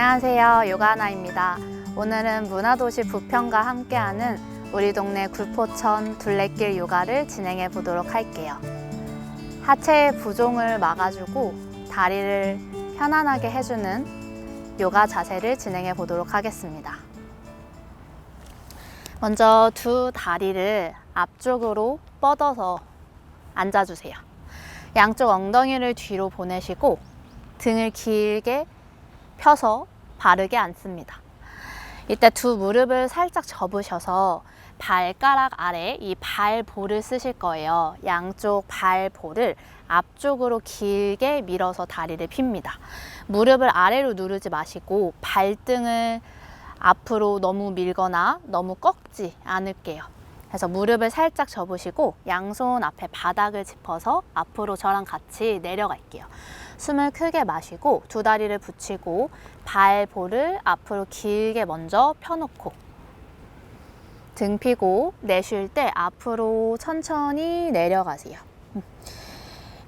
안녕하세요. 요가나입니다. 오늘은 문화도시 부평과 함께하는 우리 동네 굴포천 둘레길 요가를 진행해 보도록 할게요. 하체의 부종을 막아주고 다리를 편안하게 해주는 요가 자세를 진행해 보도록 하겠습니다. 먼저 두 다리를 앞쪽으로 뻗어서 앉아주세요. 양쪽 엉덩이를 뒤로 보내시고 등을 길게 펴서 바르게 앉습니다. 이때 두 무릎을 살짝 접으셔서 발가락 아래 이 발볼을 쓰실 거예요. 양쪽 발볼을 앞쪽으로 길게 밀어서 다리를 핍니다. 무릎을 아래로 누르지 마시고 발등을 앞으로 너무 밀거나 너무 꺾지 않을게요. 그래서 무릎을 살짝 접으시고 양손 앞에 바닥을 짚어서 앞으로 저랑 같이 내려갈게요. 숨을 크게 마시고 두 다리를 붙이고 발볼을 앞으로 길게 먼저 펴놓고 등 피고 내쉴 때 앞으로 천천히 내려가세요. 음.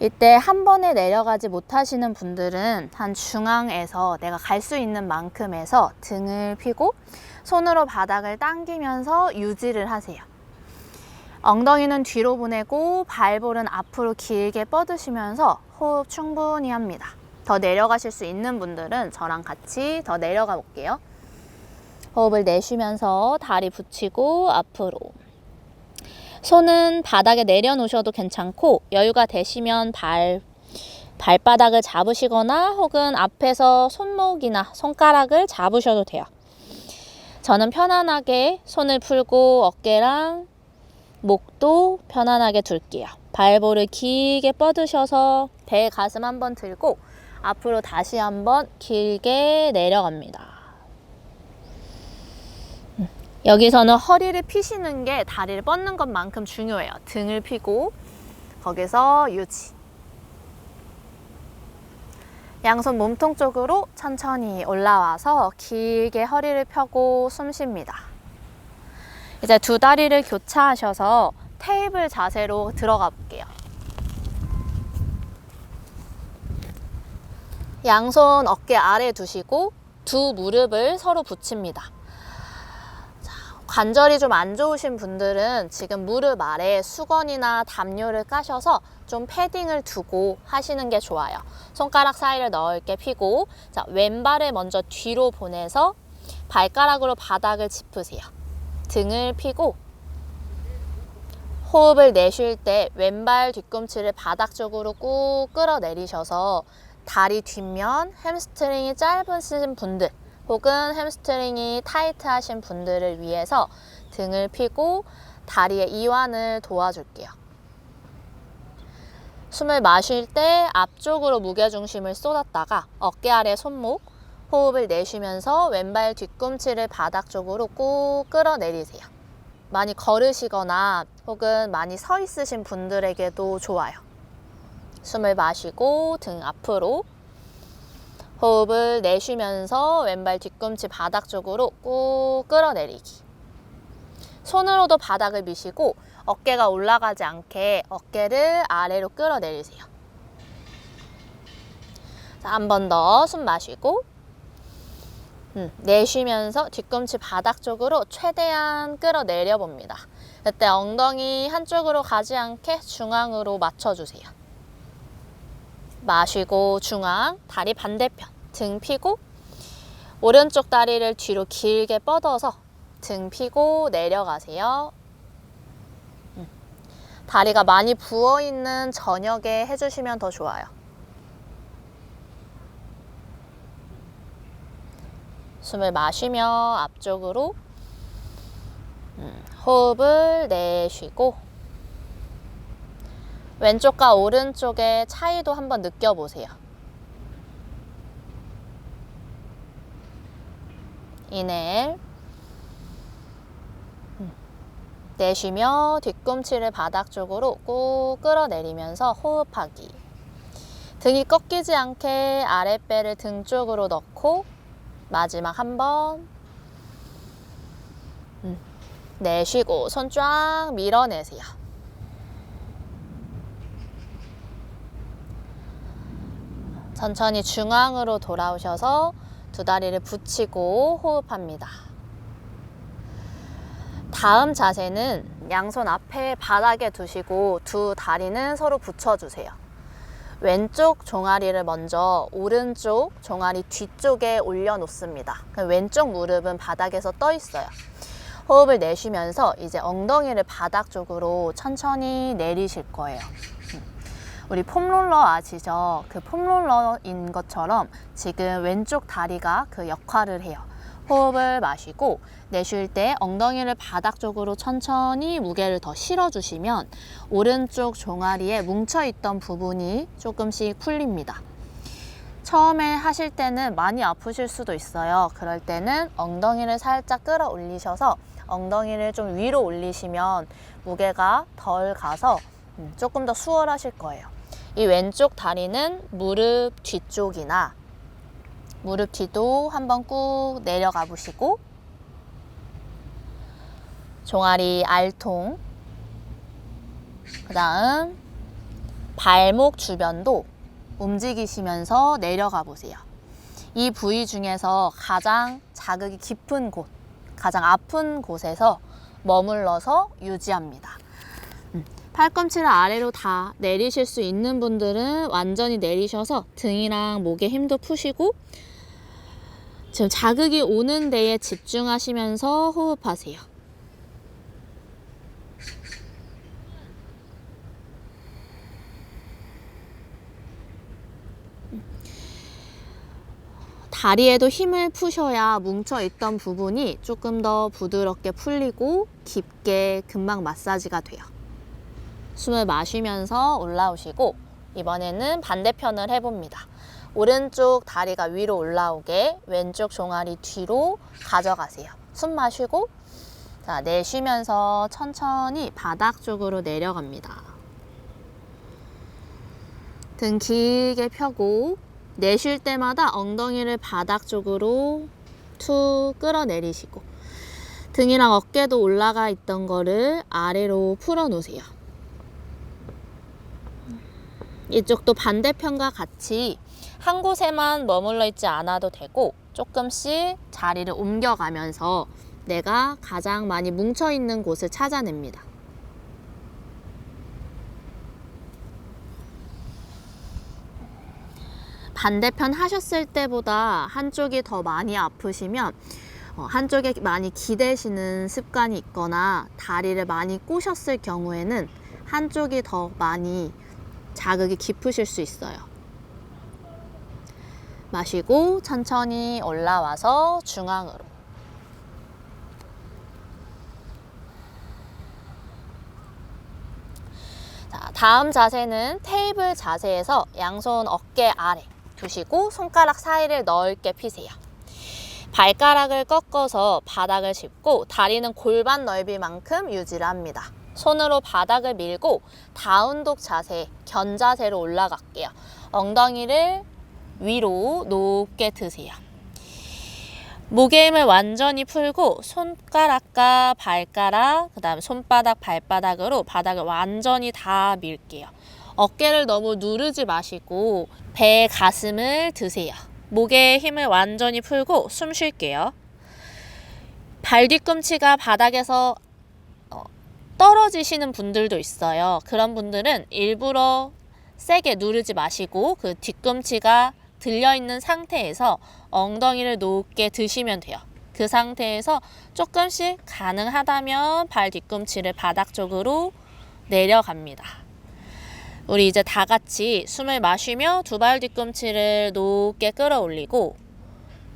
이때 한 번에 내려가지 못하시는 분들은 한 중앙에서 내가 갈 수 있는 만큼에서 등을 피고 손으로 바닥을 당기면서 유지를 하세요. 엉덩이는 뒤로 보내고 발볼은 앞으로 길게 뻗으시면서 호흡 충분히 합니다. 더 내려가실 수 있는 분들은 저랑 같이 더 내려가 볼게요. 호흡을 내쉬면서 다리 붙이고 앞으로. 손은 바닥에 내려놓으셔도 괜찮고 여유가 되시면 발 발바닥을 잡으시거나 혹은 앞에서 손목이나 손가락을 잡으셔도 돼요. 저는 편안하게 손을 풀고 어깨랑 목도 편안하게 둘게요. 발볼을 길게 뻗으셔서 배 가슴 한번 들고 앞으로 다시 한번 길게 내려갑니다. 음, 여기서는 허리를 피시는 게 다리를 뻗는 것만큼 중요해요. 등을 피고 거기서 유지. 양손 몸통 쪽으로 천천히 올라와서 길게 허리를 펴고 숨 쉽니다. 이제 두 다리를 교차하셔서 테이블 자세로 들어가 볼게요. 양손 어깨 아래 두시고 두 무릎을 서로 붙입니다. 자, 관절이 좀 안 좋으신 분들은 지금 무릎 아래 수건이나 담요를 까셔서 좀 패딩을 두고 하시는 게 좋아요. 손가락 사이를 넓게 펴고 자, 왼발을 먼저 뒤로 보내서 발가락으로 바닥을 짚으세요. 등을 펴고 호흡을 내쉴 때 왼발 뒤꿈치를 바닥 쪽으로 꾹 끌어내리셔서 다리 뒷면 햄스트링이 짧으신 분들 혹은 햄스트링이 타이트하신 분들을 위해서 등을 펴고 다리의 이완을 도와줄게요. 숨을 마실 때 앞쪽으로 무게중심을 쏟았다가 어깨 아래 손목, 호흡을 내쉬면서 왼발 뒤꿈치를 바닥 쪽으로 꾹 끌어내리세요. 많이 걸으시거나 혹은 많이 서 있으신 분들에게도 좋아요. 숨을 마시고 등 앞으로 호흡을 내쉬면서 왼발 뒤꿈치 바닥 쪽으로 꾹 끌어내리기. 손으로도 바닥을 미시고 어깨가 올라가지 않게 어깨를 아래로 끌어내리세요. 한 번 더 숨 마시고 음, 내쉬면서 뒤꿈치 바닥 쪽으로 최대한 끌어내려 봅니다. 이때 엉덩이 한쪽으로 가지 않게 중앙으로 맞춰주세요. 마시고 중앙, 다리 반대편, 등 피고 오른쪽 다리를 뒤로 길게 뻗어서 등 피고 내려가세요. 음, 다리가 많이 부어있는 저녁에 해주시면 더 좋아요. 숨을 마시며 앞쪽으로 음, 호흡을 내쉬고 왼쪽과 오른쪽의 차이도 한번 느껴보세요. 이낼 음, 내쉬며 뒤꿈치를 바닥 쪽으로 꾹 끌어내리면서 호흡하기. 등이 꺾이지 않게 아랫배를 등 쪽으로 넣고 마지막 한 번. 음. 내쉬고 손 쫙 밀어내세요. 천천히 중앙으로 돌아오셔서 두 다리를 붙이고 호흡합니다. 다음 자세는 양손 앞에 바닥에 두시고 두 다리는 서로 붙여주세요. 왼쪽 종아리를 먼저 오른쪽 종아리 뒤쪽에 올려놓습니다. 왼쪽 무릎은 바닥에서 떠 있어요. 호흡을 내쉬면서 이제 엉덩이를 바닥 쪽으로 천천히 내리실 거예요. 음. 우리 폼롤러 아시죠? 그 폼롤러인 것처럼 지금 왼쪽 다리가 그 역할을 해요. 호흡을 마시고 내쉴 때 엉덩이를 바닥 쪽으로 천천히 무게를 더 실어주시면 오른쪽 종아리에 뭉쳐있던 부분이 조금씩 풀립니다. 처음에 하실 때는 많이 아프실 수도 있어요. 그럴 때는 엉덩이를 살짝 끌어올리셔서 엉덩이를 좀 위로 올리시면 무게가 덜 가서 음, 조금 더 수월하실 거예요. 이 왼쪽 다리는 무릎 뒤쪽이나 무릎 뒤도 한번 꾹 내려가 보시고 종아리 알통 그 다음 발목 주변도 움직이시면서 내려가 보세요. 이 부위 중에서 가장 자극이 깊은 곳, 가장 아픈 곳에서 머물러서 유지합니다. 음, 팔꿈치를 아래로 다 내리실 수 있는 분들은 완전히 내리셔서 등이랑 목에 힘도 푸시고 지금 자극이 오는 데에 집중하시면서 호흡하세요. 다리에도 힘을 푸셔야 뭉쳐있던 부분이 조금 더 부드럽게 풀리고 깊게 금방 마사지가 돼요. 숨을 마시면서 올라오시고 이번에는 반대편을 해봅니다. 오른쪽 다리가 위로 올라오게 왼쪽 종아리 뒤로 가져가세요. 숨 마시고 자, 내쉬면서 천천히 바닥 쪽으로 내려갑니다. 등 길게 펴고 내쉴 때마다 엉덩이를 바닥 쪽으로 툭 끌어내리시고 등이랑 어깨도 올라가 있던 거를 아래로 풀어 놓으세요. 이쪽도 반대편과 같이 한 곳에만 머물러 있지 않아도 되고 조금씩 자리를 옮겨가면서 내가 가장 많이 뭉쳐 있는 곳을 찾아냅니다. 반대편 하셨을 때보다 한쪽이 더 많이 아프시면 어, 한쪽에 많이 기대시는 습관이 있거나 다리를 많이 꼬셨을 경우에는 한쪽이 더 많이 자극이 깊으실 수 있어요. 마시고 천천히 올라와서 중앙으로. 자, 다음 자세는 테이블 자세에서 양손 어깨 아래 두시고 손가락 사이를 넓게 피세요. 발가락을 꺾어서 바닥을 짚고 다리는 골반 넓이만큼 유지를 합니다. 손으로 바닥을 밀고 다운독 자세, 견자세로 올라갈게요. 엉덩이를 위로 높게 드세요. 목의 힘을 완전히 풀고 손가락과 발가락, 그 다음에 손바닥, 발바닥으로 바닥을 완전히 다 밀게요. 어깨를 너무 누르지 마시고 배, 가슴을 드세요. 목에 힘을 완전히 풀고 숨 쉴게요. 발 뒤꿈치가 바닥에서 어, 떨어지시는 분들도 있어요. 그런 분들은 일부러 세게 누르지 마시고 그 뒤꿈치가 들려있는 상태에서 엉덩이를 높게 드시면 돼요. 그 상태에서 조금씩 가능하다면 발 뒤꿈치를 바닥 쪽으로 내려갑니다. 우리 이제 다 같이 숨을 마시며 두 발 뒤꿈치를 높게 끌어올리고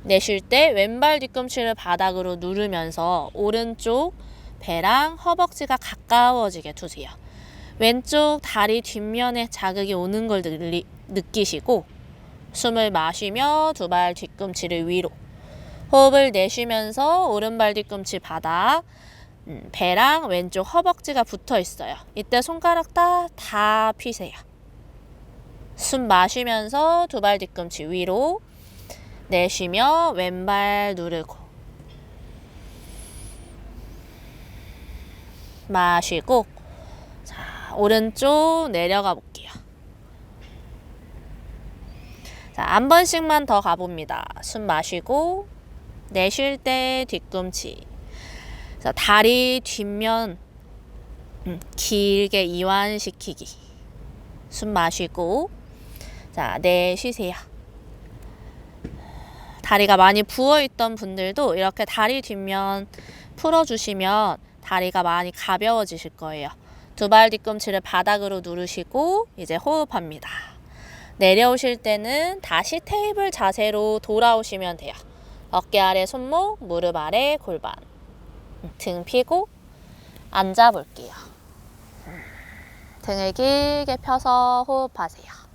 내쉴 때 왼발 뒤꿈치를 바닥으로 누르면서 오른쪽 배랑 허벅지가 가까워지게 두세요. 왼쪽 다리 뒷면에 자극이 오는 걸 느끼시고 숨을 마시며 두 발 뒤꿈치를 위로 호흡을 내쉬면서 오른발 뒤꿈치 바닥 음, 배랑 왼쪽 허벅지가 붙어 있어요. 이때 손가락 다, 다 피세요. 숨 마시면서 두 발 뒤꿈치 위로 내쉬며 왼발 누르고 마시고 자 오른쪽 내려가 볼게요. 자, 한 번씩만 더 가봅니다. 숨 마시고, 내쉴 때 뒤꿈치. 자, 다리 뒷면 음, 길게 이완시키기. 숨 마시고, 자, 내쉬세요. 다리가 많이 부어있던 분들도 이렇게 다리 뒷면 풀어주시면 다리가 많이 가벼워지실 거예요. 두 발 뒤꿈치를 바닥으로 누르시고 이제 호흡합니다. 내려오실 때는 다시 테이블 자세로 돌아오시면 돼요. 어깨 아래 손목, 무릎 아래 골반. 등 펴고 앉아 볼게요. 등을 길게 펴서 호흡하세요.